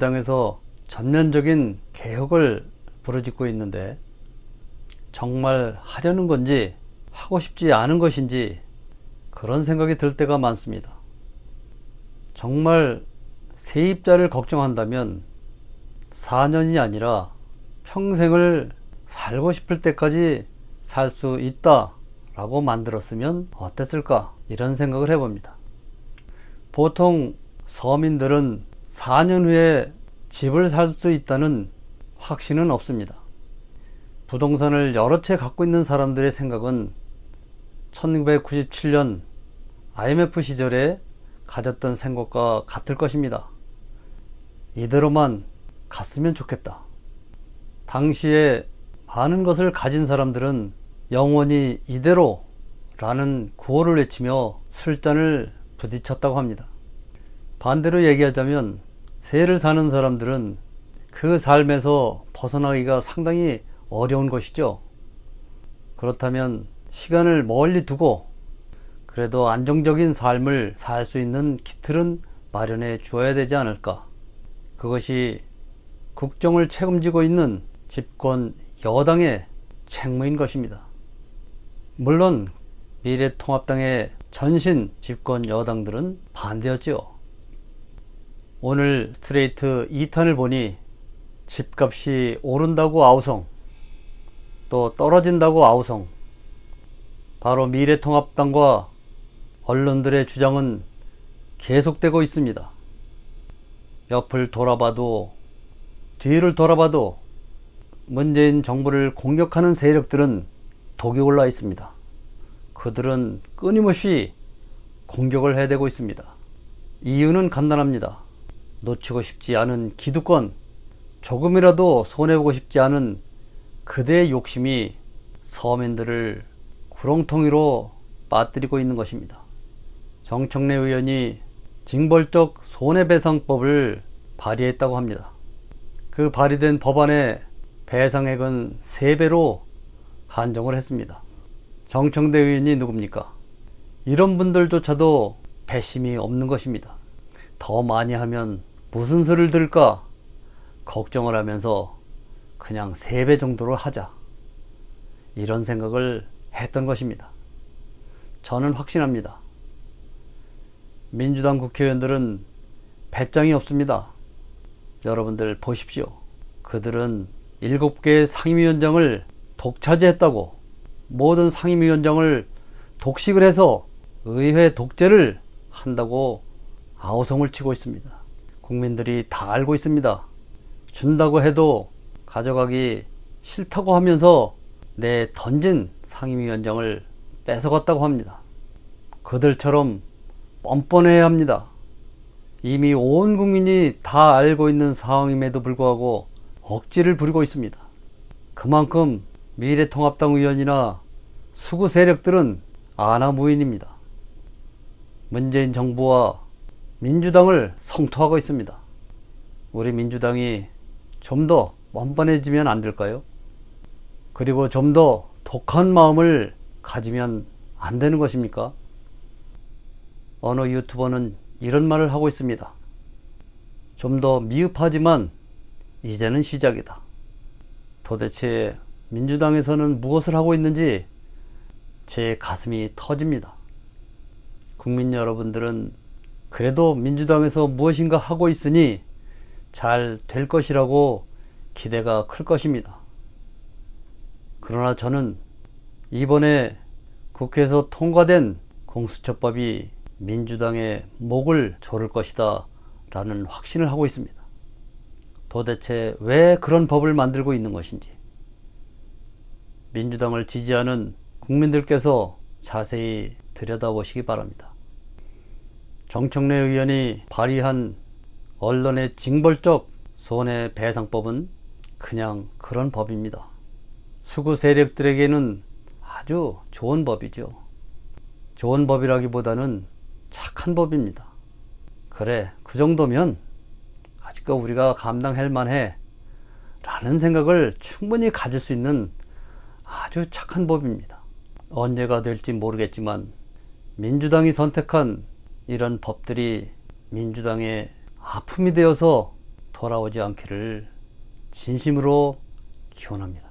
민주당에서 전면적인 개혁을 부르짖고 있는데 정말 하려는 건지 하고 싶지 않은 것인지 그런 생각이 들 때가 많습니다. 정말 세입자를 걱정한다면 4년이 아니라 평생을 살고 싶을 때까지 살 수 있다 라고 만들었으면 어땠을까 이런 생각을 해봅니다. 보통 서민들은 4년 후에 집을 살 수 있다는 확신은 없습니다. 부동산을 여러 채 갖고 있는 사람들의 생각은 1997년 IMF 시절에 가졌던 생각과 같을 것입니다. 이대로만 갔으면 좋겠다. 당시에 많은 것을 가진 사람들은 영원히 이대로 라는 구호를 외치며 술잔을 부딪혔다고 합니다. 반대로 얘기하자면 새를 사는 사람들은 그 삶에서 벗어나기가 상당히 어려운 것이죠. 그렇다면 시간을 멀리 두고 그래도 안정적인 삶을 살 수 있는 기틀은 마련해 주어야 되지 않을까. 그것이 국정을 책임지고 있는 집권 여당의 책무인 것입니다. 물론 미래통합당의 전신 집권 여당들은 반대였지요. 오늘 스트레이트 2탄을 보니 집값이 오른다고 아우성, 또 떨어진다고 아우성, 바로 미래통합당과 언론들의 주장은 계속되고 있습니다. 옆을 돌아봐도 뒤를 돌아봐도 문재인 정부를 공격하는 세력들은 독이 올라 있습니다. 그들은 끊임없이 공격을 해대고 있습니다. 이유는 간단합니다. 놓치고 싶지 않은 기득권, 조금이라도 손해보고 싶지 않은 그대의 욕심이 서민들을 구렁텅이로 빠뜨리고 있는 것입니다. 정청래 의원이 징벌적 손해배상법을 발의했다고 합니다. 그 발의된 법안의 배상액은 3배로 한정을 했습니다. 정청대 의원이 누굽니까? 이런 분들조차도 배심이 없는 것입니다. 더 많이 하면 무슨 수를 들까 걱정을 하면서 그냥 3배 정도로 하자. 이런 생각을 했던 것입니다. 저는 확신합니다. 민주당 국회의원들은 배짱이 없습니다. 여러분들 보십시오. 그들은 7개의 상임위원장을 독차지했다고 모든 상임위원장을 독식을 해서 의회 독재를 한다고 아우성을 치고 있습니다. 국민들이 다 알고 있습니다. 준다고 해도 가져가기 싫다고 하면서 내 던진 상임위원장을 뺏어갔다고 합니다. 그들처럼 뻔뻔해야 합니다. 이미 온 국민이 다 알고 있는 상황임에도 불구하고 억지를 부리고 있습니다. 그만큼 미래통합당 의원이나 수구 세력들은 아나무인입니다. 문재인 정부와 민주당을 성토하고 있습니다. 우리 민주당이 좀더 뻔뻔해지면 안 될까요? 그리고 좀 더 독한 마음을 가지면 안 되는 것입니까? 어느 유튜버는 이런 말을 하고 있습니다. 좀 더 미흡하지만 이제는 시작이다. 도대체 민주당에서는 무엇을 하고 있는지 제 가슴이 터집니다. 국민 여러분들은 그래도 민주당에서 무엇인가 하고 있으니 잘 될 것이라고 기대가 클 것입니다. 그러나 저는 이번에 국회에서 통과된 공수처법이 민주당의 목을 조를 것이다 라는 확신을 하고 있습니다. 도대체 왜 그런 법을 만들고 있는 것인지 민주당을 지지하는 국민들께서 자세히 들여다보시기 바랍니다. 정청래 의원이 발의한 언론의 징벌적 손해배상법은 그냥 그런 법입니다. 수구 세력들에게는 아주 좋은 법이죠. 좋은 법이라기보다는 착한 법입니다. 그래, 그 정도면 아직까 우리가 감당할 만해. 라는 생각을 충분히 가질 수 있는 아주 착한 법입니다. 언제가 될지 모르겠지만 민주당이 선택한 이런 법들이 민주당의 아픔이 되어서 돌아오지 않기를 진심으로 기원합니다.